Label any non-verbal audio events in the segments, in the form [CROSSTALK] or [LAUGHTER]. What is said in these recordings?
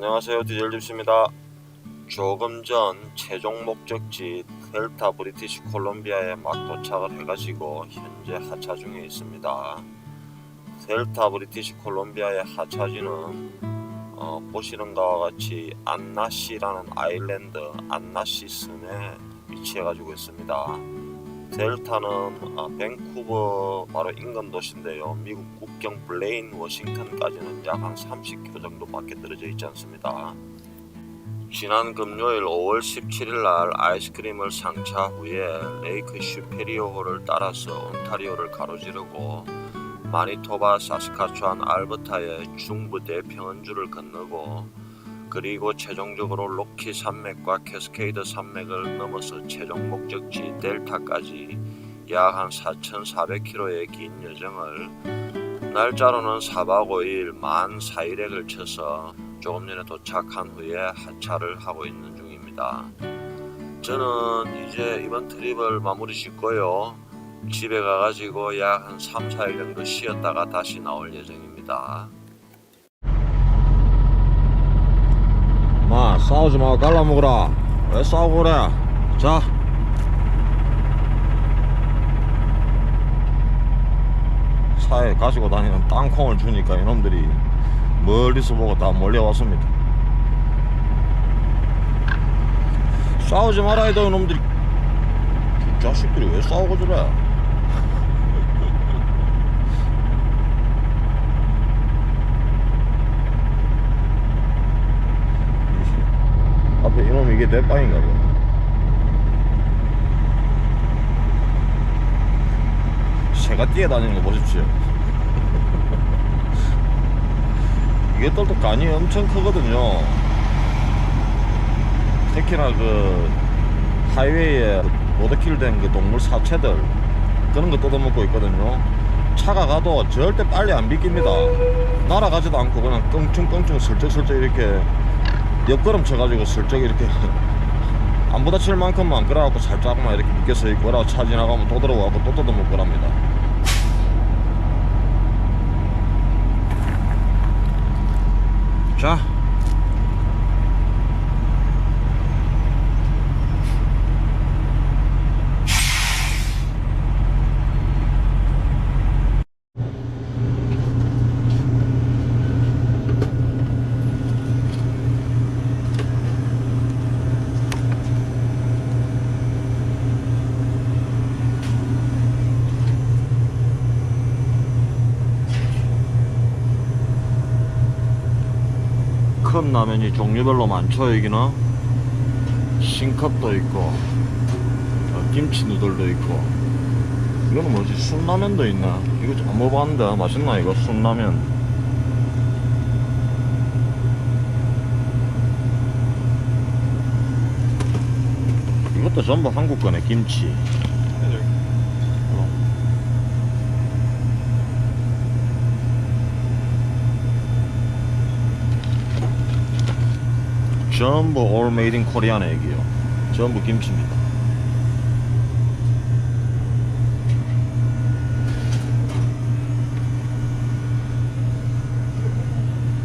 안녕하세요 디젤집스입니다. 조금 전 최종 목적지 델타 브리티시 콜롬비아에 막 도착을 해가지고 현재 하차 중에 있습니다. 델타 브리티시 콜롬비아의 하차지는 어, 보시는 바와 같이 안나시라는 아일랜드 안나시 섬에 위치해 가지고 있습니다. 델타는 어, 밴쿠버 바로 인근 도시인데요. 미국 국경 블레인 워싱턴까지는 약 한 30km 정도밖에 떨어져 있지 않습니다. 지난 금요일 5월 17일 날 아이스크림을 상차 후에 레이크 슈페리오호를 따라서 온타리오를 가로지르고 마니토바, 사스카추안, 알버타의 중부 대평원주를 건너고 그리고 최종적으로 로키 산맥과 캐스케이드 산맥을 넘어서 최종 목적지 델타까지 약 한 4,400km의 긴 여정을 날짜로는 4박 5일 만 4일에 걸쳐서 조금 전에 도착한 후에 하차를 하고 있는 중입니다. 저는 이제 이번 트립을 마무리 짓고요. 집에 가가지고 약 한 3, 4일 정도 쉬었다가 다시 나올 예정입니다. 마 싸우지 말고 갈라먹으라. 왜 싸우고 그래? 자. 차에 가지고 다니는 땅콩을 주니까 이놈들이 멀리서 보고 다 몰려왔습니다. 싸우지 말아야 돼 이놈들이. 이 자식들이 왜 싸우고 저래 앞에 이놈 이게 내 빵인가 봐. 새가 뛰어다니는 거 보십시오. [LAUGHS] 이게 또, 또 간이 엄청 크거든요. 특히나 그 하이웨이에 로드킬 된 그 동물 사체들 그런 거 뜯어먹고 있거든요. 차가 가도 절대 빨리 안 비깁니다. 날아가지도 않고 그냥 껑충껑충 슬쩍슬쩍 이렇게 옆걸음 쳐가지고 슬쩍 이렇게 [LAUGHS] 안 부딪힐 만큼만 그래갖고 살짝만 이렇게 묶여 서 있고 그러고 차 지나가면 또 들어가고 또 뜯어먹고 그럽니다. 자 컵 라면이 종류별로 많죠 여기는. 신컵도 있고 어, 김치 누들도 있고. 이거는 뭐지? 순라면도 있나? 이거 안 먹어봤는데 맛있나 이거? 순라면. 이것도 전부 한국 거네 김치 전부 all made in Korea네 여기요. 전부 김치입니다.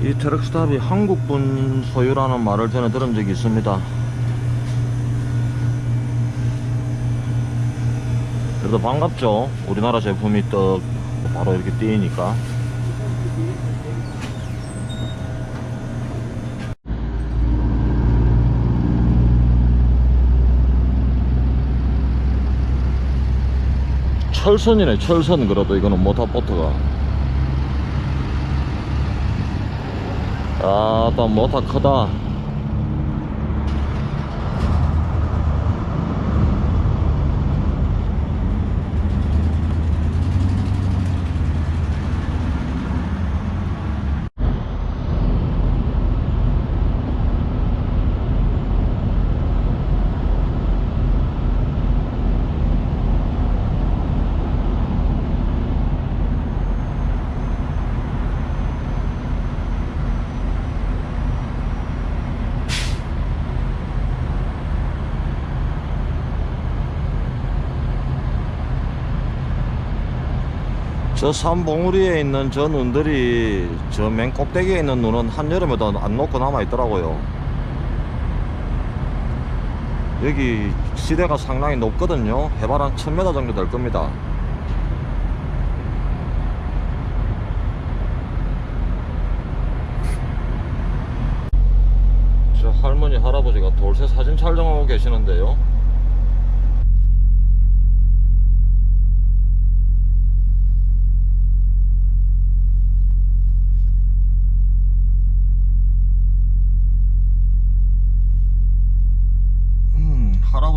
이 트럭스탑이 한국분 소유라는 말을 전에 들은 적이 있습니다. 그래도 반갑죠. 우리나라 제품이 또 바로 이렇게 띄니까 철선이네 철선 그래도 이거는 모타보트가. 아또 모타 크다 저 산 봉우리에 있는 저 눈들이 저 맨 꼭대기에 있는 눈은 한여름에도 안 녹고 남아 있더라고요. 여기 시대가 상당히 높거든요. 해발 한 1000m 정도 될 겁니다. 저 할머니 할아버지가 돌쇠 사진 촬영하고 계시는데요.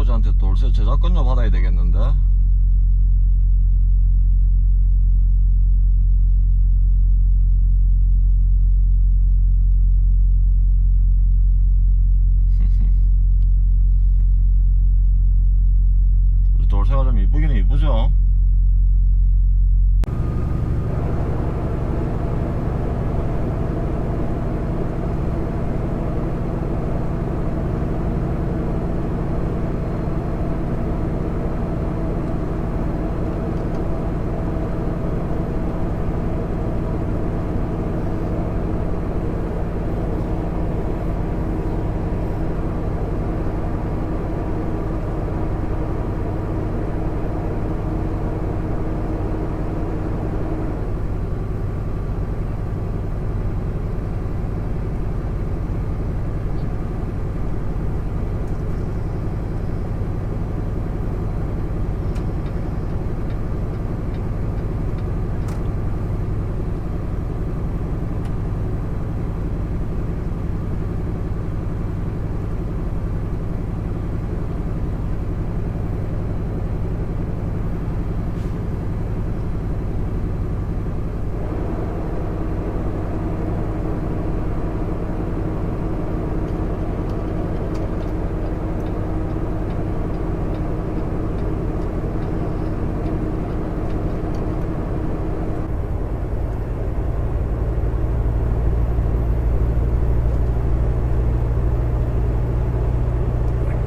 할아버지한테 돌쇠 저작권료 받아야 되겠는데? [LAUGHS] 우리 돌쇠가 좀 이쁘긴 이쁘죠?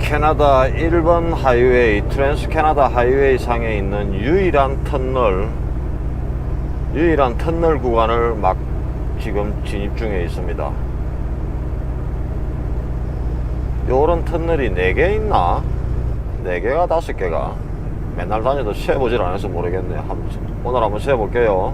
캐나다 1번 하이웨이, 트랜스 캐나다 하이웨이 상에 있는 유일한 터널, 유일한 터널 구간을 막 지금 진입 중에 있습니다. 요런 터널이 4개 있나? 4개가 5개가? 맨날 다녀도 세보질 않아서 모르겠네. 한, 오늘 한번 세볼게요.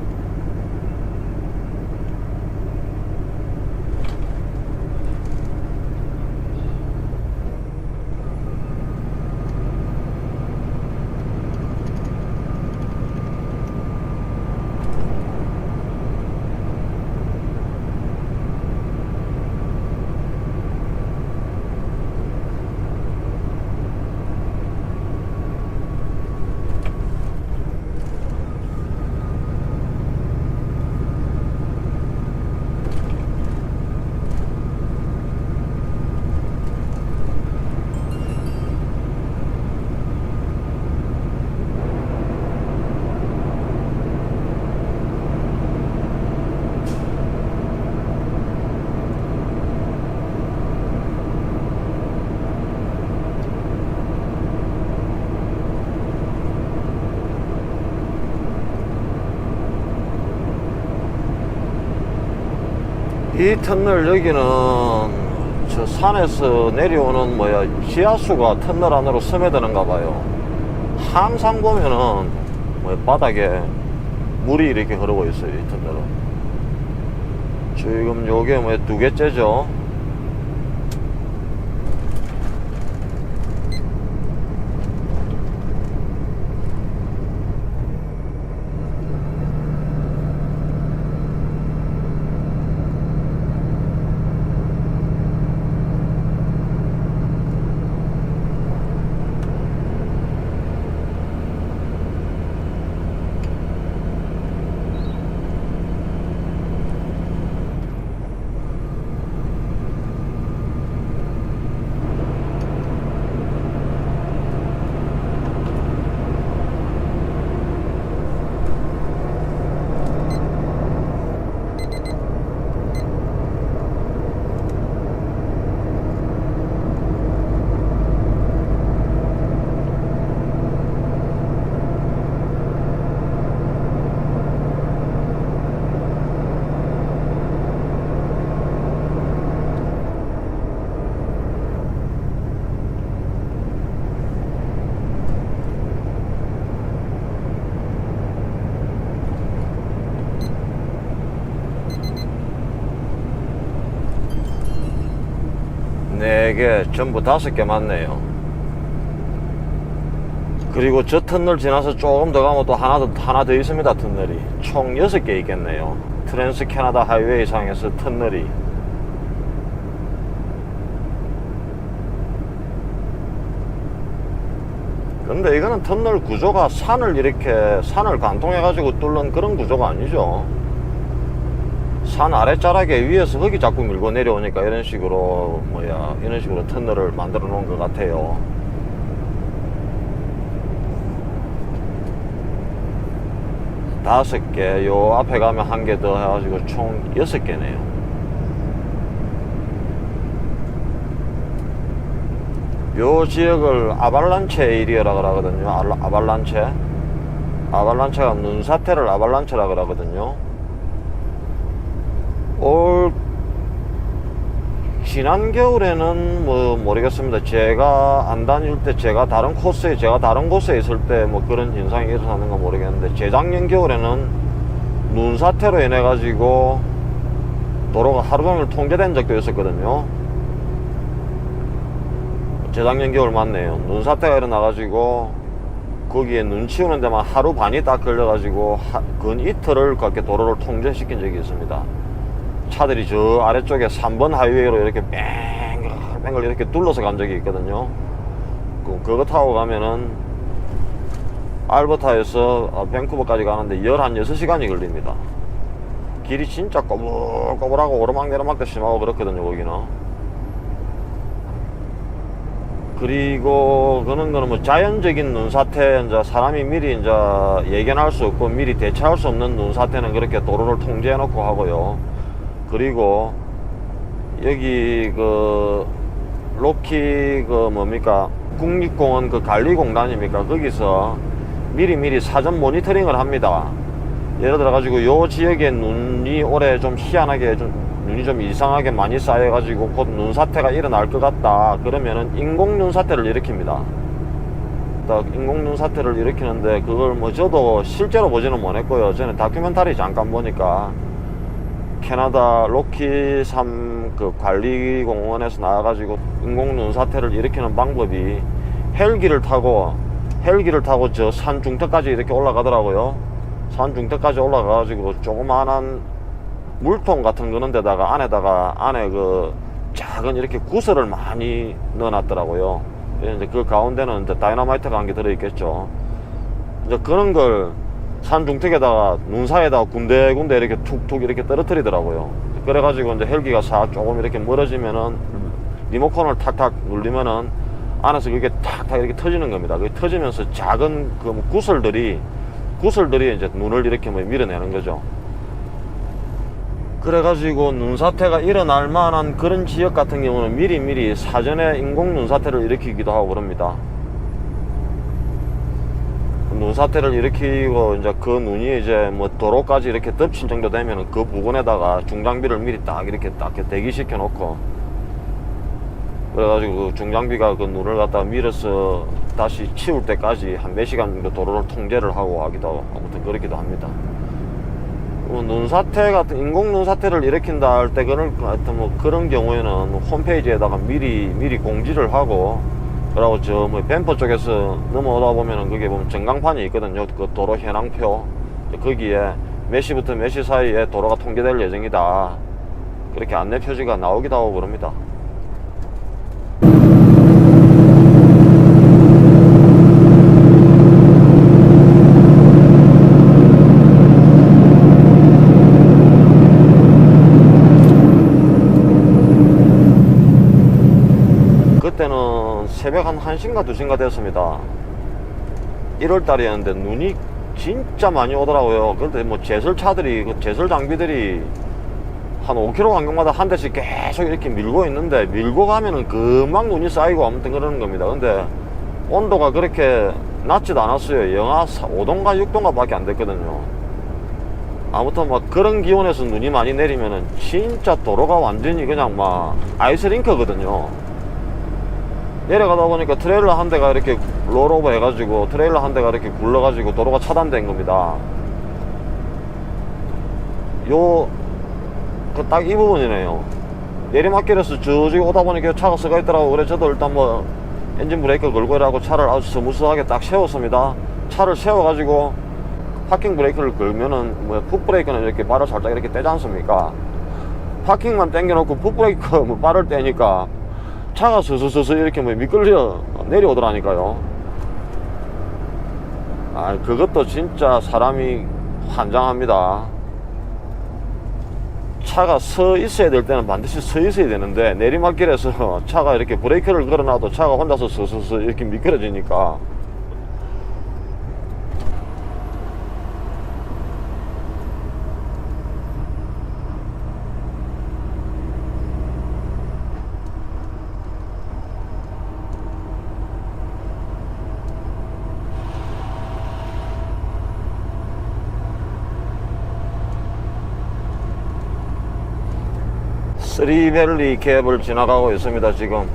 이 터널 여기는 저 산에서 내려오는 뭐야 지하수가 터널 안으로 스며드는가 봐요. 항상 보면은 뭐 바닥에 물이 이렇게 흐르고 있어요. 이 터널은. 지금 요게 뭐 두 개째죠. 개, 전부 다섯 개 맞네요. 그리고 저 터널 지나서 조금 더 가면 또 하나 더, 하나 더 있습니다, 터널이. 총 여섯 개 있겠네요. 트랜스 캐나다 하이웨이 상에서 터널이. 근데 이거는 터널 구조가 산을 이렇게, 산을 관통해 가지고 뚫는 그런 구조가 아니죠. 산 아래자락에 위에서 흙이 자꾸 밀고 내려오니까 이런 식으로 뭐야 이런 식으로 터널을 만들어 놓은 것 같아요. 다섯 개, 요 앞에 가면 한 개 더 해가지고 총 여섯 개네요. 요 지역을 아발란체 에리어라 그러거든요. 아발란체. 아발란체가 눈사태를 아발란체라 그러거든요. 올 지난 겨울에는 뭐 모르겠습니다. 제가 안 다닐 때 제가 다른 코스에 제가 다른 곳에 있을 때 뭐 그런 현상이 일어나는 건 모르겠는데 재작년 겨울에는 눈 사태로 인해 가지고 도로가 하루 종일 통제된 적도 있었거든요. 재작년 겨울 맞네요. 눈 사태가 일어나 가지고 거기에 눈 치우는 데만 하루 반이 딱 걸려 가지고 근 이틀을 그렇게 도로를 통제시킨 적이 있습니다. 차들이 저 아래쪽에 3번 하이웨이로 이렇게 뺑글 이렇게 둘러서 간 적이 있거든요. 그, 그거 타고 가면은 알버타에서 어, 밴쿠버까지 가는데 11, 6시간이 걸립니다. 길이 진짜 꼬불꼬불하고 오르막내리막도 심하고 그렇거든요, 거기는. 그리고 그런 거는 뭐 자연적인 눈사태, 이제 사람이 미리 이제 예견할 수 없고 미리 대처할 수 없는 눈사태는 그렇게 도로를 통제해 놓고 하고요. 그리고 여기 그 로키 그 뭡니까 국립공원 그 관리공단입니까 거기서 미리 미리 사전 모니터링을 합니다. 예를 들어 가지고 요 지역에 눈이 올해 좀 희한하게 좀 눈이 좀 이상하게 많이 쌓여 가지고 곧 눈사태가 일어날 것 같다. 그러면은 인공 눈사태를 일으킵니다. 딱 인공 눈사태를 일으키는데 그걸 뭐 저도 실제로 보지는 못했고요. 저는 다큐멘터리 잠깐 보니까 캐나다 로키 섬그 관리공원에서 나와가지고 인공 눈 사태를 일으키는 방법이 헬기를 타고 헬기를 타고 저 산 중턱까지 이렇게 올라가더라고요. 산 중턱까지 올라가가지고 조그만한 물통 같은 거는 데다가 안에다가 안에 그 작은 이렇게 구슬을 많이 넣어놨더라고요. 이제 그 가운데는 이제 다이너마이트가 한개 들어있겠죠. 이제 그런 걸 산 중턱에다가 눈 사이에다가 군데군데 이렇게 툭툭 이렇게 떨어뜨리더라고요. 그래가지고 이제 헬기가 싹 조금 이렇게 멀어지면은 리모컨을 탁탁 눌리면은 안에서 그게 탁탁 이렇게 터지는 겁니다. 그게 터지면서 작은 그 구슬들이 구슬들이 이제 눈을 이렇게 뭐 밀어내는 거죠. 그래가지고 눈사태가 일어날 만한 그런 지역 같은 경우는 미리미리 사전에 인공 눈사태를 일으키기도 하고 그럽니다. 눈사태를 일으키고 이제 그 눈이 이제 뭐 도로까지 이렇게 덮친 정도 되면 그 부분에다가 중장비를 미리 딱 이렇게 딱 대기시켜 놓고 그래가지고 그 중장비가 그 눈을 갖다 밀어서 다시 치울 때까지 한 몇 시간 정도 도로를 통제를 하고 하기도 하고 아무튼 그렇기도 합니다. 뭐 눈사태 같은 인공 눈사태를 일으킨다 할 때 그런 하여튼 뭐 그런 경우에는 홈페이지에다가 미리 미리 공지를 하고 그리고 저 뭐 뱀퍼 쪽에서 넘어오다 보면은 거기에 보면 전광판이 있거든요. 그 도로 현황표 거기에 몇 시부터 몇 시 사이에 도로가 통제될 예정이다. 그렇게 안내 표지가 나오기도 하고 그럽니다. 그때는 새벽 한 1시인가 2시인가 됐습니다. 1월 달이었는데 눈이 진짜 많이 오더라고요. 그런데 뭐 제설차들이, 그 제설 장비들이 한 5km 간격마다 한 대씩 계속 이렇게 밀고 있는데 밀고 가면은 금방 눈이 쌓이고 아무튼 그러는 겁니다. 근데 온도가 그렇게 낮지도 않았어요. 영하 5도인가 6도인가 밖에 안 됐거든요. 아무튼 막 그런 기온에서 눈이 많이 내리면은 진짜 도로가 완전히 그냥 막 아이스링크거든요. 내려가다 보니까 트레일러 한 대가 이렇게 롤오버 해가지고 트레일러 한 대가 이렇게 굴러가지고 도로가 차단된 겁니다. 요, 그 딱 이 부분이네요. 내리막길에서 저기 오다 보니까 차가 서가 있더라고 그래 저도 일단 뭐 엔진 브레이크 걸고 이라고 차를 아주 스무스하게 딱 세웠습니다 차를 세워가지고 파킹 브레이크를 걸면은 뭐 풋 브레이크는 이렇게 발을 살짝 이렇게 떼지 않습니까 파킹만 당겨놓고 풋 브레이크 [LAUGHS] 뭐 발을 떼니까 차가 서서서서 이렇게 뭐 미끌려 내려오더라니까요. 아 그것도 진짜 사람이 환장합니다. 차가 서 있어야 될 때는 반드시 서 있어야 되는데 내리막길에서 [LAUGHS] 차가 이렇게 브레이크를 걸어놔도 차가 혼자서 서서서 이렇게 미끄러지니까 쓰리밸리 갭을 지나가고 있습니다 지금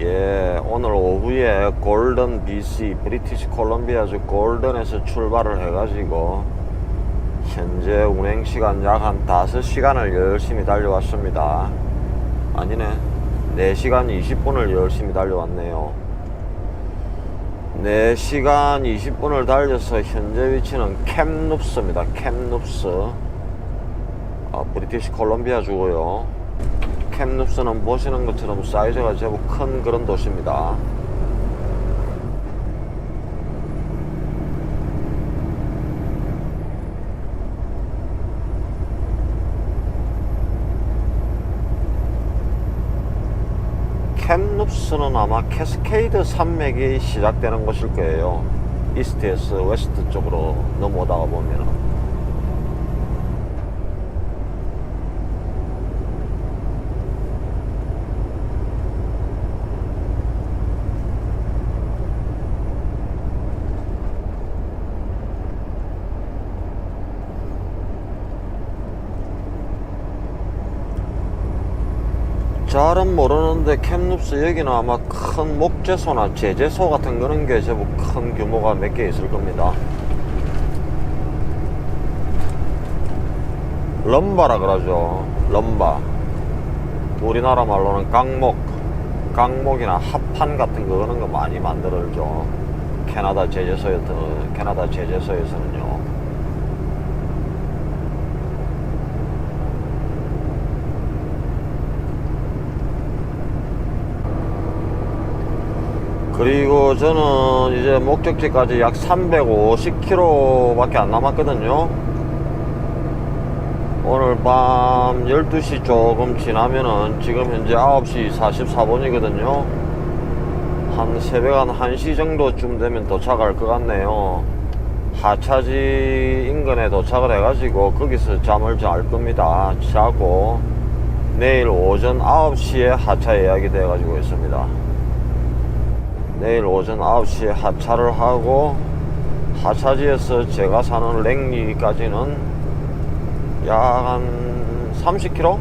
예, 오후에 골든 BC 브리티시 콜롬비아주 골든에서 출발을 해가지고 현재 운행 시간 약 한 5시간을 열심히 달려왔습니다. 아니네. 4시간 20분을 열심히 달려왔네요. 4시간 20분을 달려서 현재 위치는 캠눕스입니다. 캠눕스. 아, 브리티시 콜롬비아 주고요. 캠눕스는 보시는 것처럼 사이즈가 제법 큰 그런 도시입니다. 캠눕스는 아마 캐스케이드 산맥이 시작되는 곳일 거예요. 이스트에서 웨스트 쪽으로 넘어오다가 보면은. 모르는데 캠눕스 여기는 아마 큰 목재소나 제재소 같은 그런 게 제법 큰 규모가 몇 개 있을 겁니다. 럼바라 그러죠. 럼바. 우리나라 말로는 깡목, 깡목이나 합판 같은 거 그런 거 많이 만들어죠. 캐나다 제재소에 캐나다 제재소에서는요. 그리고 저는 이제 목적지까지 약 350km밖에 안 남았거든요. 오늘 밤 12시 조금 지나면은 지금 현재 9시 44분이거든요. 한 새벽 한 1시 정도쯤 되면 도착할 것 같네요. 하차지 인근에 도착을 해가지고 거기서 잠을 잘 겁니다. 자고 내일 오전 9시에 하차 예약이 돼가지고 있습니다. 내일 오전 9시에 하차를 하고 하차지에서 제가 사는 랭리까지는 약 한 30km?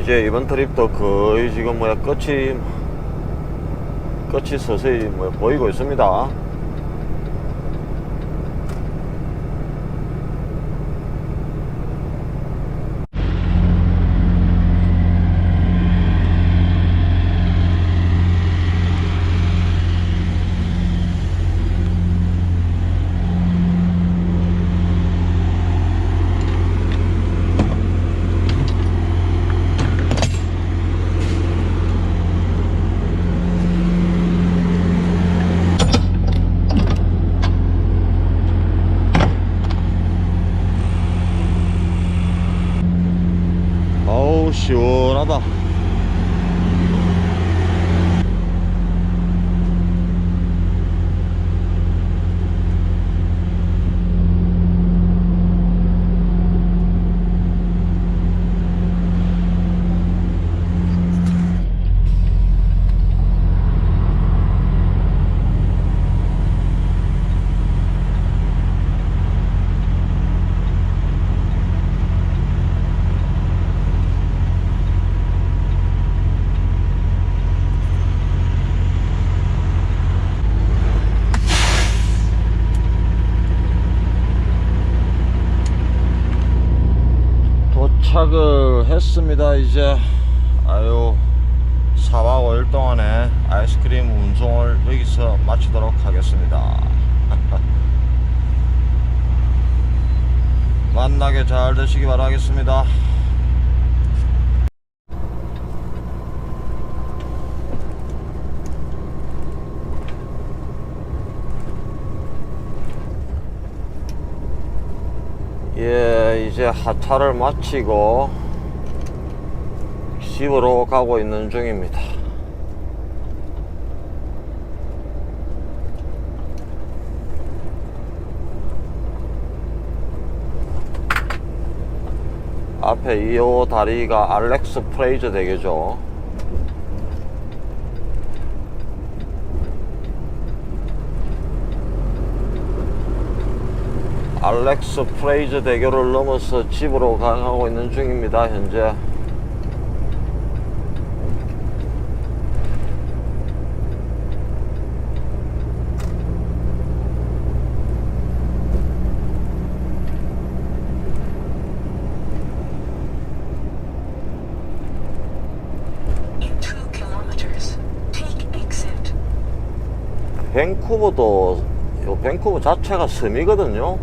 이제 이번 트립도 거의 지금 뭐야 끝이 끝이 서서히 뭐 보이고 있습니다. 했습니다. 이제 아유 4박 5일 동안에 아이스크림 운송을 여기서 마치도록 하겠습니다. [LAUGHS] 만나게 잘 되시기 바라겠습니다. 예, 이제 하차를 마치고 집으로 가고 있는 중입니다. 앞에 이 다리가 알렉스 프레이저 대교죠. 알렉스 프레이저 대교를 넘어서 집으로 가고 있는 중입니다 현재 밴쿠버도 요 밴쿠버 자체가 섬이거든요.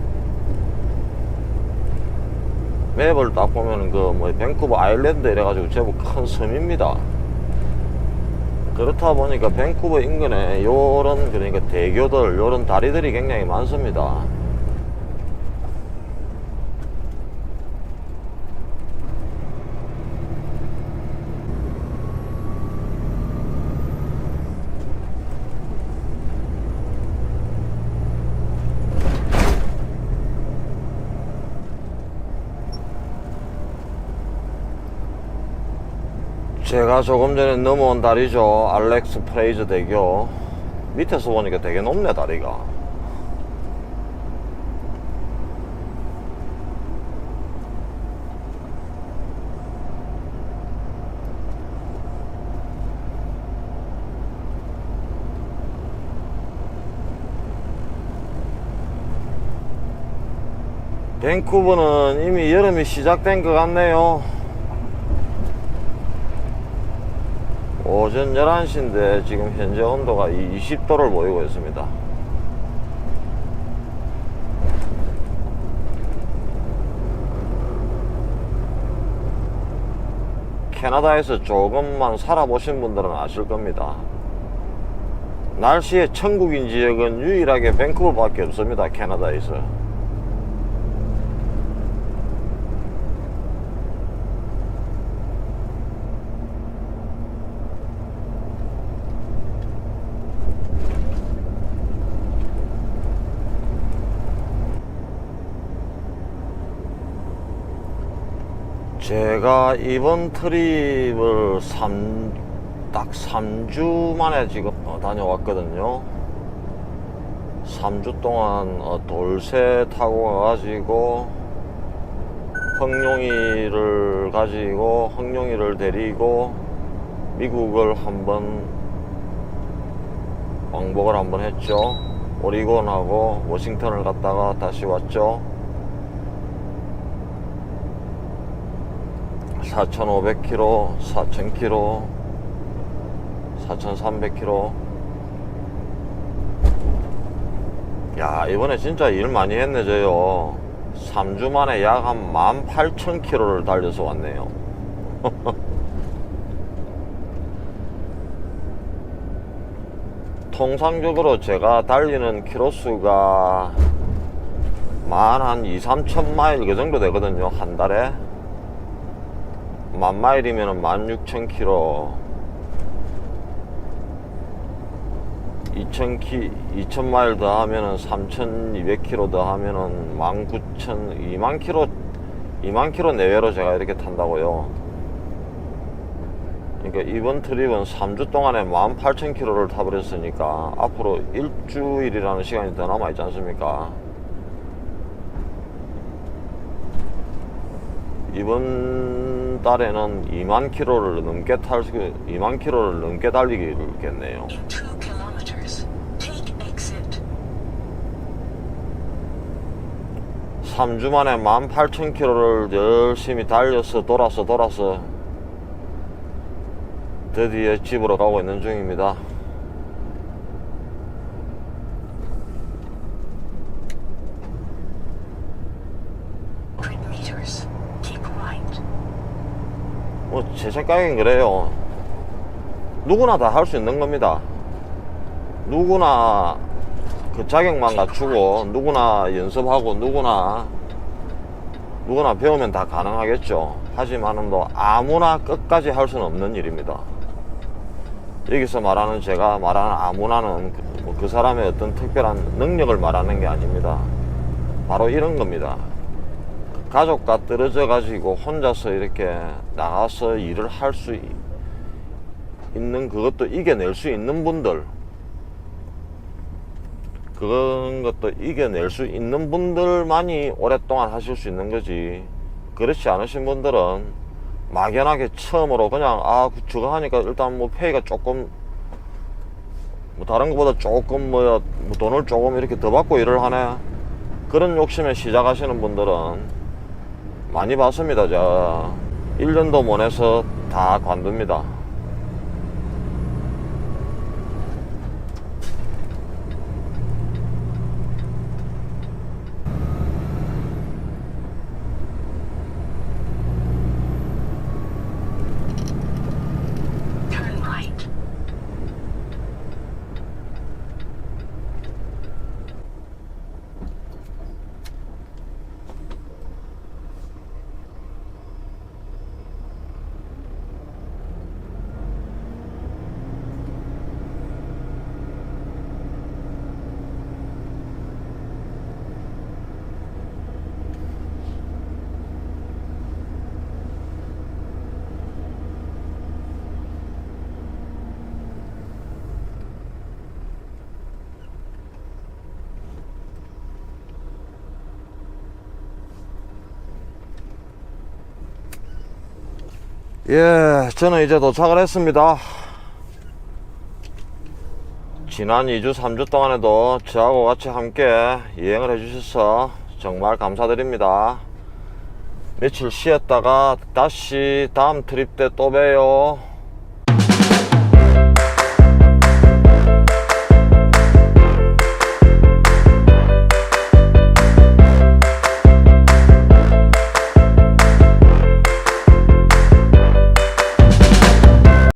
맵을 딱 보면은 그뭐 밴쿠버 아일랜드 이래가지고 제법 큰 섬입니다. 그렇다 보니까 밴쿠버 인근에 요런 그러니까 대교들 요런 다리들이 굉장히 많습니다 제가 조금 전에 넘어온 다리죠. 알렉스 프레이저 대교. 밑에서 보니까 되게 높네 다리가. 밴쿠버는 이미 여름이 시작된 것 같네요 오전 11시인데 지금 현재 온도가 20도를 보이고 있습니다. 캐나다에서 조금만 살아보신 분들은 아실 겁니다. 날씨의 천국인 지역은 유일하게 밴쿠버밖에 없습니다. 캐나다에서. 제가 이번 트립을 3, 딱 3주 만에 지금 어, 다녀왔거든요. 3주 동안 어, 돌쇠 타고 가가지고 흑룡이를 가지고 흑룡이를 데리고 미국을 한번 왕복을 한번 했죠. 오리곤하고 워싱턴을 갔다가 다시 왔죠. 4,500km, 4,000km, 4,300km. 야, 이번에 진짜 일 많이 했네, 저요. 3주 만에 약 한 18,000km를 달려서 왔네요. [LAUGHS] 통상적으로 제가 달리는 키로수가 만 한 2, 3천 마일 그 정도 되거든요, 한 달에. 만 마일이면 16,000km 2,000키 2,000마일 더 하면은 3,200km 더 하면은 19,000 2만 km 2만 km 내외로 제가 이렇게 탄다고요. 그러니까 이번 트립은 3주 동안에 18,000km를 타버렸으니까 앞으로 일주일이라는 시간이 더 남아 있지 않습니까? 이번 달에는 2만 킬로를 넘게 탈 수, 2만 킬로를 넘게 달리겠네요. In 2 kilometers, take exit. 3주 만에 18,000킬로를 열심히 달려서 돌아서 돌아서 드디어 집으로 가고 있는 중입니다. 제 생각엔 그래요. 누구나 다 할 수 있는 겁니다. 누구나 그 자격만 갖추고 누구나 연습하고 누구나 누구나 배우면 다 가능하겠죠. 하지만은 뭐 아무나 끝까지 할 수는 없는 일입니다. 여기서 말하는 제가 말하는 아무나는 그, 뭐 그 사람의 어떤 특별한 능력을 말하는 게 아닙니다. 바로 이런 겁니다. 가족과 떨어져 가지고 혼자서 이렇게 나가서 일을 할 수 있는 그것도 이겨낼 수 있는 분들 그런 것도 이겨낼 수 있는 분들만이 오랫동안 하실 수 있는 거지. 그렇지 않으신 분들은 막연하게 처음으로 그냥 아 저거 하니까 일단 뭐 페이가 조금 뭐 다른 것보다 조금 뭐, 뭐 돈을 조금 이렇게 더 받고 일을 하네. 그런 욕심에 시작하시는 분들은 많이 봤습니다. 저 1년도 못 해서 다 관둡니다. 예, 저는 이제 도착을 했습니다. 지난 2주, 3주 동안에도 저하고 같이 함께 여행을 해주셔서 정말 감사드립니다. 며칠 쉬었다가 다시 다음 트립 때 또 봬요.